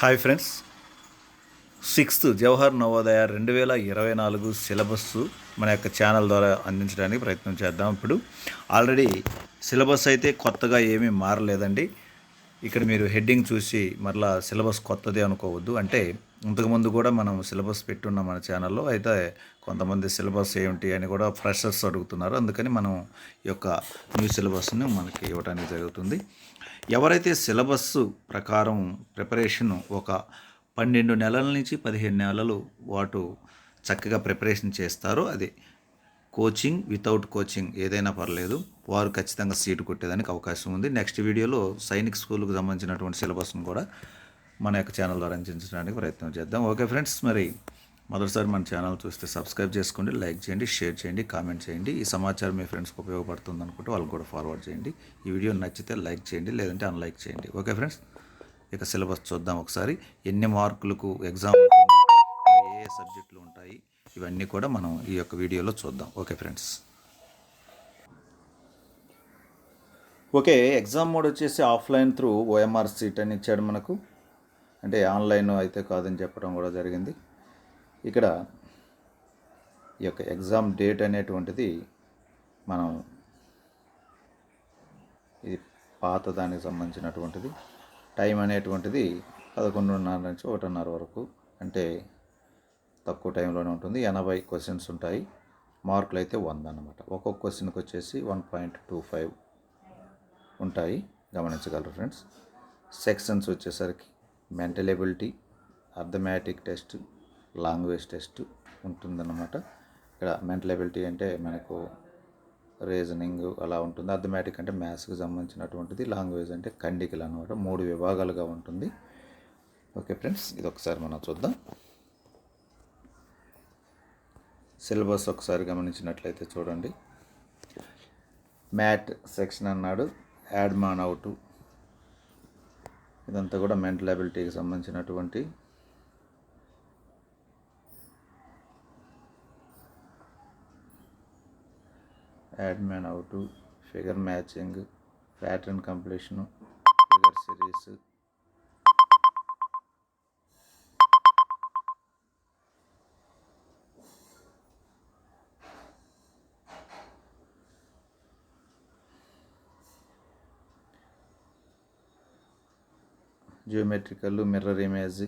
Hi friends. Sixth Jawahar Navodaya రెండు వేల ఇరవై నాలుగు సిలబస్ మన యొక్క ఛానల్ ద్వారా అందించడానికి ప్రయత్నం చేద్దాం ఇప్పుడు. ఆల్రెడీ సిలబస్ అయితే కొత్తగా ఏమీ మారలేదండి. ఇక్కడ మీరు హెడ్డింగ్ చూసి మరలా సిలబస్ కొత్తది అనుకోవద్దు. అంటే ఇంతకుముందు కూడా మనం సిలబస్ పెట్టున్నాం మన ఛానల్లో. అయితే కొంతమంది సిలబస్ ఏమిటి అని కూడా ఫ్రెషర్స్ అడుగుతున్నారు. అందుకని మనం ఈ యొక్క న్యూ సిలబస్ని మనకి ఇవ్వడానికి జరుగుతుంది. ఎవరైతే సిలబస్ ప్రకారం ప్రిపరేషన్ ఒక పన్నెండు నెలల నుంచి పదిహేను నెలలు వాటు చక్కగా ప్రిపరేషన్ చేస్తారో అది కోచింగ్ వితౌట్ కోచింగ్ ఏదైనా పర్లేదు వారు ఖచ్చితంగా సీటు కొట్టేదానికి అవకాశం ఉంది. నెక్స్ట్ వీడియోలో సైనిక్ స్కూల్కి సంబంధించినటువంటి సిలబస్ను కూడా మన యొక్క ఛానల్ ద్వారా ప్రయత్నం చేద్దాం. ఓకే ఫ్రెండ్స్ మరి మొదటిసారి మన ఛానల్ చూస్తే సబ్స్క్రైబ్ చేసుకోండి లైక్ చేయండి షేర్ చేయండి కామెంట్ చేయండి. ఈ సమాచారం మీ ఫ్రెండ్స్కి ఉపయోగపడుతుంది అనుకుంటే వాళ్ళకి కూడా ఫార్వర్డ్ చేయండి. ఈ వీడియో నచ్చితే లైక్ చేయండి లేదంటే అన్లైక్ చేయండి. ఓకే ఫ్రెండ్స్ ఇక సిలబస్ చూద్దాం ఒకసారి. ఎన్ని మార్కులకు ఎగ్జామ్ ఉంటుంది ఏ ఏ సబ్జెక్టులు ఉంటాయి ఇవన్నీ కూడా మనం ఈ యొక్క వీడియోలో చూద్దాం. Okay friends okay exam mode వచ్చేసి ఆఫ్లైన్ త్రూ ఓఎంఆర్ సీట్ అని ఇచ్చాడు మనకు. అంటే ఆన్లైన్ అయితే కాదని చెప్పడం కూడా జరిగింది. ఇక్కడ ఈ యొక్క ఎగ్జామ్ డేట్ అనేటువంటిది మనం ఇది పాత దానికి సంబంధించినటువంటిది. టైం అనేటువంటిది పదకొండున్నర నుంచి ఒకటిన్నర వరకు అంటే తక్కువ టైంలోనే ఉంటుంది. ఎనభై క్వశ్చన్స్ ఉంటాయి. మార్కులు అయితే వంద అనమాట ఒక్కొక్క క్వశ్చన్కి వచ్చేసి వన్ పాయింట్ టూ ఫైవ్ ఉంటాయి. గమనించగలరు ఫ్రెండ్స్. సెక్షన్స్ వచ్చేసరికి mental ability arithmetic test language test ఉంటుందన్నమాట. ఇక్కడ మెంటల్ ఎబిలిటీ అంటే మనకు రీజనింగ్ అలా ఉంటుంది. అర్థమాటిక్ అంటే మ్యాథ్స్కి సంబంధించినటువంటిది లాంగ్వేజ్ అంటే కండికలు అనమాట మూడు విభాగాలుగా ఉంటుంది. ఓకే ఫ్రెండ్స్ ఇది ఒకసారి మనం చూద్దాం. సిలబస్ ఒకసారి గమనించినట్లయితే చూడండి. మ్యాట్ సెక్షన్ అన్నాడు యాడ్ మాన్ అవుట్ ఇదంతా కూడా మెంటల్ అబిలిటీకి సంబంధించినటువంటి odd man out figure matching pattern completion figure series geometrical mirror image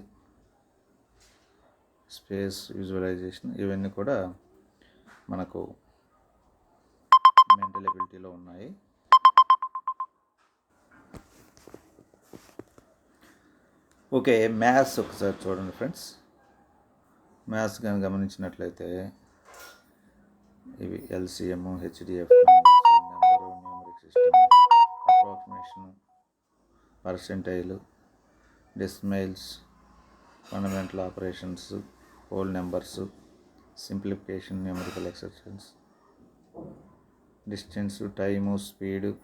space visualisation ఇవన్నీ కూడా మనకు మెంటల్ ఎబిలిటీలో ఉన్నాయి. ఓకే మ్యాథ్స్ ఒకసారి చూడండి ఫ్రెండ్స్. మ్యాథ్స్ కానీ గమనించినట్లయితే ఇవి LCM HCF number numeric system approximation percentile deciles fundamental operations whole numbers simplification numerical exceptions distance time speed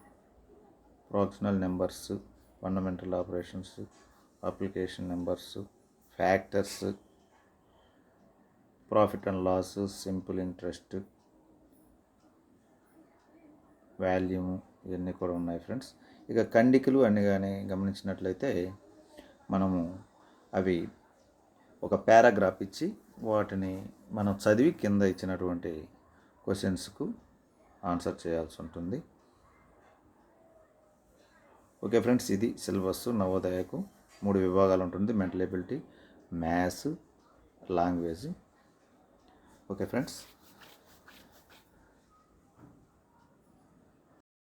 fractional numbers fundamental operations application numbers factors profit and loss simple interest volume ఇవన్నీ కూడా ఉన్నాయి friends. ఇక కండికలు అన్ని కానీ గమనించినట్లయితే మనము అవి ఒక పారాగ్రాఫ్ ఇచ్చి వాటిని మనం చదివి కింద ఇచ్చినటువంటి క్వశ్చన్స్కు ఆన్సర్ చేయాల్సి ఉంటుంది. ఓకే ఫ్రెండ్స్ ఇది సిలబస్ నవోదయకు మూడు విభాగాలు ఉంటుంది. Mental ability maths language. Okay friends